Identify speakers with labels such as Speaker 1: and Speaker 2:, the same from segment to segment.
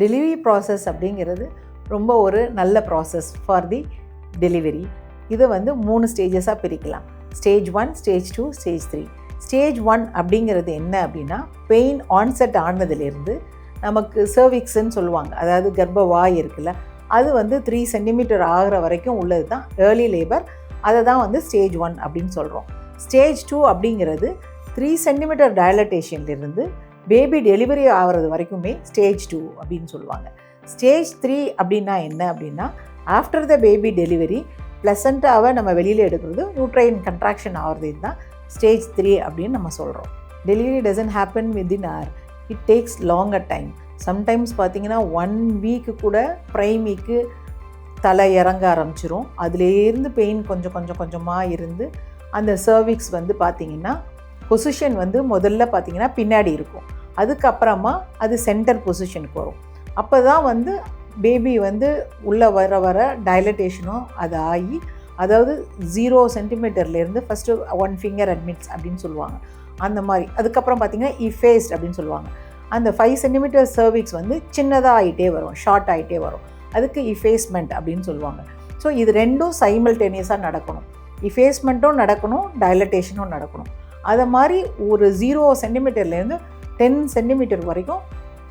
Speaker 1: Delivery process அப்படிங்கிறது ரொம்ப ஒரு நல்ல ப்ராசஸ் ஃபார் தி டெலிவரி இதை வந்து மூணு ஸ்டேஜஸாக பிரிக்கலாம். Stage one stage two stage three stage one அப்படிங்கிறது என்ன அப்படின்னா பெயின் ஆன்செட் ஆனதுலேருந்து நமக்கு சர்விக்ஸுன்னு சொல்லுவாங்க. அதாவது கர்ப்பவாய் இருக்குல்ல அது வந்து த்ரீ சென்டிமீட்டர் ஆகிற வரைக்கும் உள்ளது தான் ஏர்லி லேபர் அதை தான் வந்து ஸ்டேஜ் ஒன் அப்படின்னு சொல்கிறோம் ஸ்டேஜ் டூ அப்படிங்கிறது த்ரீ சென்டிமீட்டர் டயலட்டேஷன்லேருந்து பேபி டெலிவரி ஆகிறது வரைக்குமே ஸ்டேஜ் டூ அப்படின்னு சொல்லுவாங்க. ஸ்டேஜ் த்ரீ அப்படின்னா என்ன அப்படின்னா ஆஃப்டர் த பேபி டெலிவரி ப்ளசண்ட்டாக நம்ம வெளியில் எடுக்கிறது நியூட்ரைன் கன்ட்ராக்ஷன் ஆகிறது தான் ஸ்டேஜ் த்ரீ அப்படின்னு நம்ம சொல்கிறோம் delivery doesn't happen within or it takes longer time sometimes பார்த்தீங்கன்னா ஒன் வீக்கு கூட ப்ரைமிக்கு தலை இறங்க ஆரம்பிச்சிரும். அதுலேருந்து பெயின் கொஞ்சம் கொஞ்சம் கொஞ்சமாக இருந்து அந்த சர்விக்ஸ் வந்து பார்த்திங்கன்னா பொசிஷன் வந்து முதல்ல பார்த்திங்கன்னா பின்னாடி இருக்கும். அதுக்கப்புறமா அது சென்டர் பொசிஷனுக்கு வரும். அப்போ தான் வந்து பேபி வந்து உள்ளே வர வர டைலட்டேஷனும் அது ஆகி அதாவது ஜீரோ சென்டிமீட்டர்லேருந்து ஃபஸ்ட்டு ஒன் ஃபிங்கர் அட்மிட்ஸ் அப்படின்னு சொல்லுவாங்க. அந்த மாதிரி. அதுக்கப்புறம் பார்த்திங்கன்னா இஃபேஸ்ட் அப்படின்னு சொல்லுவாங்க. அந்த ஃபைவ் சென்டிமீட்டர் சர்விக்ஸ் வந்து சின்னதாக ஆகிட்டே வரும் ஷார்ட் ஆகிட்டே வரும். அதுக்கு இஃபேஸ்மெண்ட் அப்படின்னு சொல்லுவாங்க. ஸோ இது ரெண்டும் சைமல்டேனியஸாக நடக்கணும். இஃபேஸ்மெண்ட்டும் நடக்கணும் டைலட்டேஷனும் நடக்கணும். அதை மாதிரி ஒரு ஜீரோ சென்டிமீட்டர்லேருந்து டென் சென்டிமீட்டர் வரைக்கும்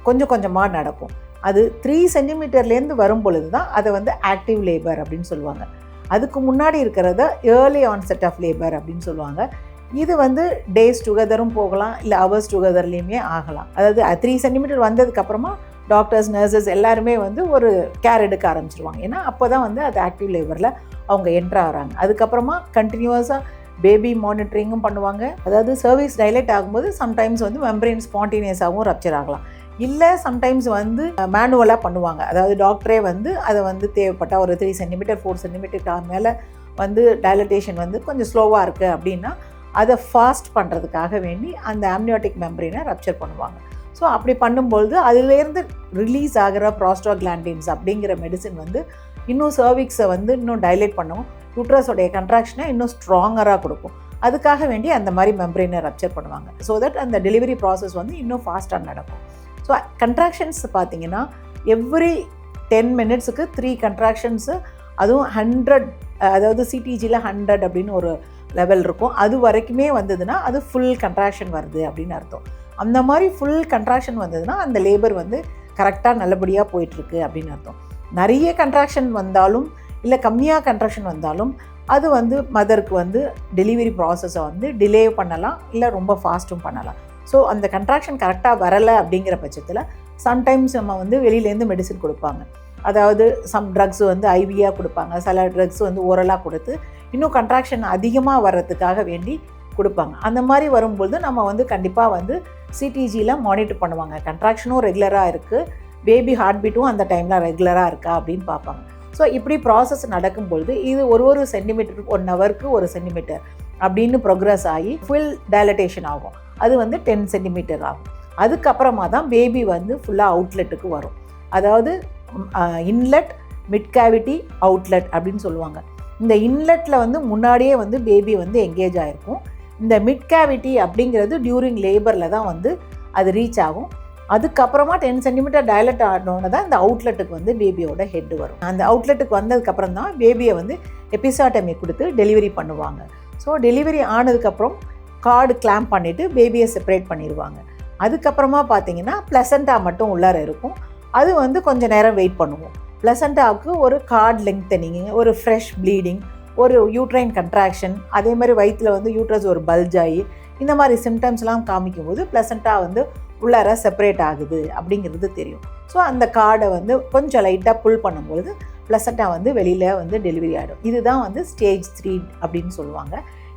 Speaker 1: கொஞ்சம் கொஞ்சமாக நடக்கும். அது த்ரீ சென்டிமீட்டர்லேருந்து வரும் பொழுது தான் அதை வந்து ஆக்டிவ் லேபர் அப்படின்னு சொல்லுவாங்க. அதுக்கு முன்னாடி இருக்கிறத ஏர்லி ஆன்செட் ஆஃப் லேபர் அப்படின்னு சொல்லுவாங்க. இது வந்து டேஸ் டுகெதரும் போகலாம் இல்லை ஹவர்ஸ் டுகெதர்லேயுமே ஆகலாம். அதாவது த்ரீ சென்டிமீட்டர் வந்ததுக்கப்புறமா டாக்டர்ஸ் நர்சஸ் எல்லாருமே வந்து ஒரு கேர் எடுக்க ஆரம்பிச்சிருவாங்க. ஏன்னா அப்போ தான் வந்து அது ஆக்டிவ் லேபரில் அவங்க என்ட்ரு ஆகிறாங்க. அதுக்கப்புறமா கண்டினியூஸாக பேபி மானிட்டரிங்கும் பண்ணுவாங்க. அதாவது சர்வீஸ் டைலேட் ஆகும்போது சம்டைம்ஸ் வந்து மெம்பரின் ஸ்பான்டேனியஸாகவும் ரப்சர் ஆகலாம். இல்லை சம்டைம்ஸ் வந்து மேனுவலாக பண்ணுவாங்க. அதாவது டாக்டரே வந்து அதை வந்து தேவைப்பட்ட ஒரு த்ரீ சென்டிமீட்டர் ஃபோர் சென்டிமீட்டர் மேலே வந்து டைலட்டேஷன் வந்து கொஞ்சம் ஸ்லோவாக இருக்குது அப்படின்னா அதை ஃபாஸ்ட் பண்ணுறதுக்காக வேண்டி அந்த ஆம்னியோட்டிக் மெம்பரினை ரப்சர் பண்ணுவாங்க. ஸோ அப்படி பண்ணும்பொழுது அதுலேருந்து ரிலீஸ் ஆகிற ப்ராஸ்டோகிளாண்டின்ஸ் அப்படிங்கிற மெடிசின் வந்து இன்னும் சர்விக்ஸை வந்து இன்னும் டைலேட் பண்ணும். யூட்ரஸோடைய கன்ட்ராக்ஷனை இன்னும் ஸ்ட்ராங்கராக கொடுக்கும். அதுக்காக வேண்டி அந்த மாதிரி மெம்பரைனை ரப்சர் பண்ணுவாங்க. ஸோ தட் அந்த டெலிவரி ப்ராசஸ் வந்து இன்னும் ஃபாஸ்ட்டாக நடக்கும். ஸோ கன்ட்ராக்ஷன்ஸ் பார்த்தீங்கன்னா எவ்ரி டென் மினிட்ஸுக்கு த்ரீ கன்ட்ராக்ஷன்ஸு அதுவும் ஹண்ட்ரட் அதாவது சிடிஜியில் ஹண்ட்ரட் அப்படின்னு ஒரு லெவல் இருக்கும். அது வரைக்குமே வந்ததுன்னா அது ஃபுல் கன்ட்ராக்ஷன் வருது அப்படின்னு அர்த்தம். அந்த மாதிரி ஃபுல் கன்ட்ராக்ஷன் வந்ததுன்னா அந்த லேபர் வந்து கரெக்டாக நல்லபடியாக போயிட்டுருக்கு அப்படின்னு அர்த்தம். நிறைய கன்ட்ராக்ஷன் வந்தாலும் இல்லை கம்மியாக கன்ட்ராக்ஷன் வந்தாலும் அது வந்து மதருக்கு வந்து டெலிவரி ப்ராசஸை வந்து டிலே பண்ணலாம் இல்லை ரொம்ப ஃபாஸ்ட்டும் பண்ணலாம். ஸோ அந்த கன்ட்ராக்ஷன் கரெக்டாக வரலை அப்படிங்கிற பட்சத்தில் சம்டைம்ஸ் நம்ம வந்து வெளியிலேருந்து மெடிசின் கொடுப்பாங்க. அதாவது சம் ட்ரக்ஸ் வந்து ஐவியாக கொடுப்பாங்க சில ட்ரக்ஸ் வந்து ஓரலாக கொடுத்து இன்னும் கன்ட்ராக்ஷன் அதிகமாக வர்றதுக்காக வேண்டி கொடுப்பாங்க. அந்த மாதிரி வரும்பொழுது நம்ம வந்து கண்டிப்பாக வந்து சிடிஜியில் மானிட்டர் பண்ணுவாங்க. கன்ட்ராக்ஷனும் ரெகுலராக இருக்குது பேபி ஹார்ட் பீட்டும் அந்த டைமில் ரெகுலராக இருக்கா அப்படின்னு பார்ப்பாங்க. ஸோ இப்படி ப்ராசஸ் நடக்கும்பொழுது இது ஒரு ஒரு சென்டிமீட்டர் ஒன் ஹவருக்கு ஒரு சென்டிமீட்டர் அப்படின்னு ப்ரோக்ரஸ் ஆகி ஃபுல் டைலட்டேஷன் ஆகும். அது வந்து டென் சென்டிமீட்டர் ஆகும். அதுக்கப்புறமா தான் பேபி வந்து ஃபுல்லாக அவுட்லெட்டுக்கு வரும். அதாவது இன்லெட் மிட் கேவிட்டி அவுட்லெட் அப்படின்னு சொல்லுவாங்க. இந்த இன்லெட்டில் வந்து முன்னாடியே வந்து பேபி வந்து எங்கேஜ் ஆகிருக்கும் இந்த மிட் கேவிட்டி அப்படிங்கிறது டியூரிங் லேபரில் தான் வந்து அது ரீச் ஆகும். அதுக்கப்புறமா டென் சென்டிமீட்டர் டைலட் ஆனோன்னு தான் இந்த அவுட்லெட்டுக்கு வந்து பேபியோட ஹெட் வரும். அந்த அவுட்லெட்டுக்கு வந்ததுக்கப்புறம் தான் பேபியை வந்து எபிசாட்டமி கொடுத்து டெலிவரி பண்ணுவாங்க. ஸோ டெலிவரி ஆனதுக்கப்புறம் கார்டு கிளாம்ப் பண்ணிவிட்டு பேபியை செப்பரேட் பண்ணிடுவாங்க. அதுக்கப்புறமா பார்த்தீங்கன்னா ப்ளசண்ட்டா மட்டும் உள்ளார இருக்கும். அது வந்து கொஞ்சம் நேரம் வெயிட் பண்ணுவோம். ப்ளசண்டாவுக்கு ஒரு கார்டு லெங்க்தனிங் ஒரு ஃப்ரெஷ் ப்ளீடிங் ஒரு யூட்ரைன் கன்ட்ராக்ஷன் அதே மாதிரி வயிற்றில் வந்து யூட்ரஸ் ஒரு பல்ஜ் ஆகி இந்த மாதிரி சிம்டம்ஸ்லாம் காமிக்கும் போது ப்ளசண்ட்டாக வந்து உள்ளார செப்பரேட் ஆகுது அப்படிங்கிறது தெரியும். ஸோ அந்த கார்டை வந்து கொஞ்சம் லைட்டாக புல் பண்ணும்பொழுது ப்ளசண்ட்டாக வந்து வெளியில் வந்து டெலிவரி ஆகிடும் இதுதான் வந்து ஸ்டேஜ் த்ரீ அப்படின்னு சொல்லுவாங்க.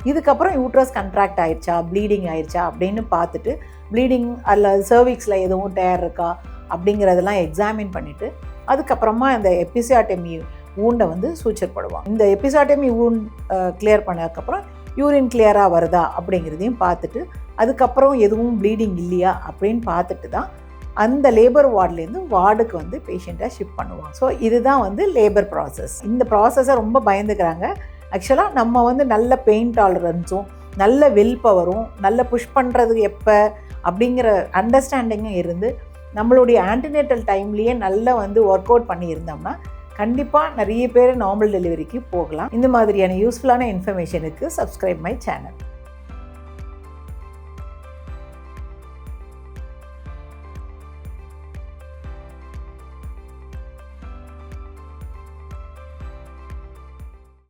Speaker 1: இதுக்கப்புறம் யூட்ரஸ் கண்ட்ராக்ட் ஆயிடுச்சா ப்ளீடிங் ஆயிடுச்சா அப்படின்னு பார்த்துட்டு ப்ளீடிங் அல்லது சர்விக்ஸில் எதுவும் டயர் இருக்கா அப்படிங்கிறதெல்லாம் எக்ஸாமின் பண்ணிவிட்டு அதுக்கப்புறமா இந்த எபிசியாட்டமி ஊண்டை வந்து சூச்சர் போடுவாங்க. இந்த எபிசாட்டமி ஊண்ட் கிளியர் பண்ணதுக்கப்புறம் யூரின் கிளியராக வருதா அப்படிங்கிறதையும் பார்த்துட்டு அதுக்கப்புறம் எதுவும் ப்ளீடிங் இல்லையா அப்படின்னு பார்த்துட்டு தான் அந்த லேபர் வார்ட்லேருந்து வார்டுக்கு வந்து பேஷண்ட்டை ஷிஃப்ட் பண்ணுவாங்க. ஸோ இதுதான் வந்து லேபர் ப்ராசஸ் இந்த ப்ராசஸை ரொம்ப பயந்துக்கிறாங்க. ஆக்சுவலாக நம்ம வந்து நல்ல பெயின் டாலரன்ஸும் நல்ல வில் பவரும் நல்ல புஷ் பண்ணுறது எப்போ அப்படிங்கிற அண்டர்ஸ்டாண்டிங்கும் இருந்து நம்மளுடைய ஆன்டினேட்டல் டைம்லேயே நல்லா வந்து ஒர்க் அவுட் பண்ணியிருந்தோம்னா கண்டிப்பாக நிறைய பேர் நார்மல் டெலிவரிக்கு போகலாம். இந்த மாதிரியான யூஸ்ஃபுல்லான இன்ஃபர்மேஷனுக்கு சப்ஸ்கிரைப் மை சேனல்